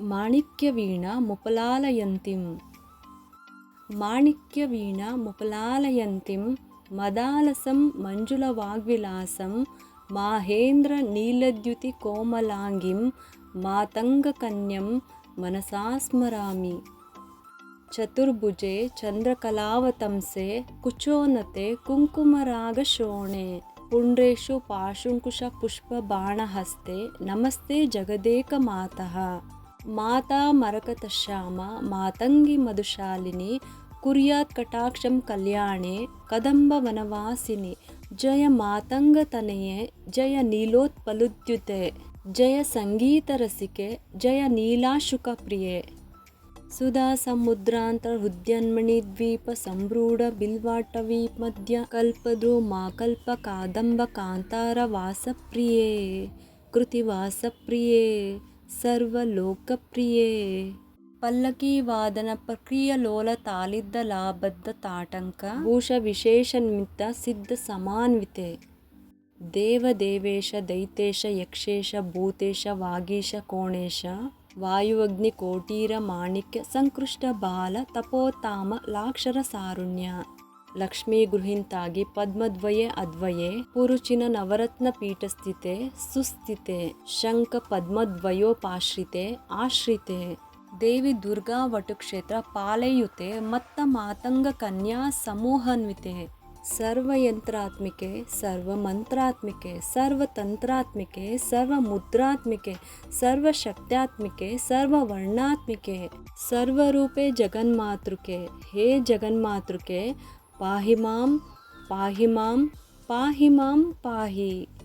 ಮಾಣಿಕ್ಯವೀಣಾ ಮುಪಲಾಲಯಂತಿಂ. ಮಾಣಿಕ್ಯವೀಣಾ ಮುಪಲಾಲಯಂತಿಂ. ಮದಾಲಸಂ ಮಂಜುಳವಾಗ್ವಿಲಾಸಂ. ಮಾಹೇಂದ್ರ ನೀಲದ್ಯುತಿ ಕೋಮಲಾಂಗಿಂ. ಮಾತಂಗಕನ್ಯಂ ಮನಸಾ ಸ್ಮರಾಮಿ. ಚತುರ್ಭುಜೆ ಚಂದ್ರಕಲಾವತಂಸೆ ಕುಚೋನತೆ ಕುಂಕುಮರಾಗಶೋಣೆ. ಪುಂಡ್ರೇಶು ಪಾಶುಂಕುಶ ಪುಷ್ಪಬಾಣಹಸ್ತೆ ನಮಸ್ತೆ ಜಗದೇಕ ಮಾತಃ माता मरकतश्यामा मातङ्गि मधुशालिनि कुर्यात्कटाक्षं कल्याणे कदम्बवनवासिनि जय मातङ्गतनये जय नीलोत्पलुद्युते जय सङ्गीतरसिके जय नीलाशुकप्रिये। सुधा समुद्रान्तहुद्यन्मणिद्वीपसंभ्रूढबिल्वाटवीपद्य कल्पद्रुमाकल्पकादम्बकान्तरवासप्रिये कृतिवासप्रिये। ಸರ್ವಲೋಕಪ್ರಿಯೇ. ಪಲ್ಲಕಿ ವಾದನ ಪ್ರಕ್ರಿಯ ಲೋಲ ತಾಲಿದ್ದ ಲಾಬದ್ಧ ತಾಟಂಕ. ಭೂಷ ವಿಶೇಷ ನಿಮಿತ್ತ ಸಿದ್ಧ ಸಮಾನ್ವಿತೆ. ದೇವದೇವೇಶ ದೈತೇಶ ಯಕ್ಷೇಶ ಭೂತೇಶ ವಾಗೀಶ ಕೋಣೇಶ. ವಾಯುವಗ್ನಿ ಕೋಟೀರ ಮಾಣಿಕ್ಯ ಸಂಕೃಷ್ಟ ಬಾಲ ತಪೋತಾಮ ಲಾಕ್ಷರ ಸಾರುಣ್ಯ. ಲಕ್ಷ್ಮೀ ಗೃಹಿಂತಾಗಿ ಪದ್ಮದ್ವಯೇ ಅದ್ವಯೇ ಪುರುಚಿನ ನವರತ್ನ ಪೀಠಸ್ಥಿತೆ ಸುಸ್ಥಿತೆ ಶಂಖ ಪದ್ಮದ್ವಯೋಪಾಶ್ರಿತೆ ಆಶ್ರಿತೆ. ದೇವಿ ದುರ್ಗಾ ವಟುಕ್ಷೇತ್ರ ಪಾಲಯುತೆ ಮತ್ತ ಮಾತಂಗ ಕನ್ಯಾ ಸಮೂಹಾನ್ವಿತೆ. ಸರ್ವಯಂತ್ರಾತ್ಮಿಕೆ, ಸರ್ವಮಂತ್ರಾತ್ಮಿಕೆ, ಸರ್ವತಂತ್ರಾತ್ಮಿಕೆ, ಸರ್ವಮುದ್ರಾತ್ಮಿಕೆ ಸರ್ವ ವರ್ಣಾತ್ಮಿಕೆ ಸರ್ವರೂಪೆ ಜಗನ್ಮಾತೃಕೆ, ಹೇ ಜಗನ್ಮಾತೃಕೆ पाहिमाम पाहिमाम पाहिमाम पाहि पाहि।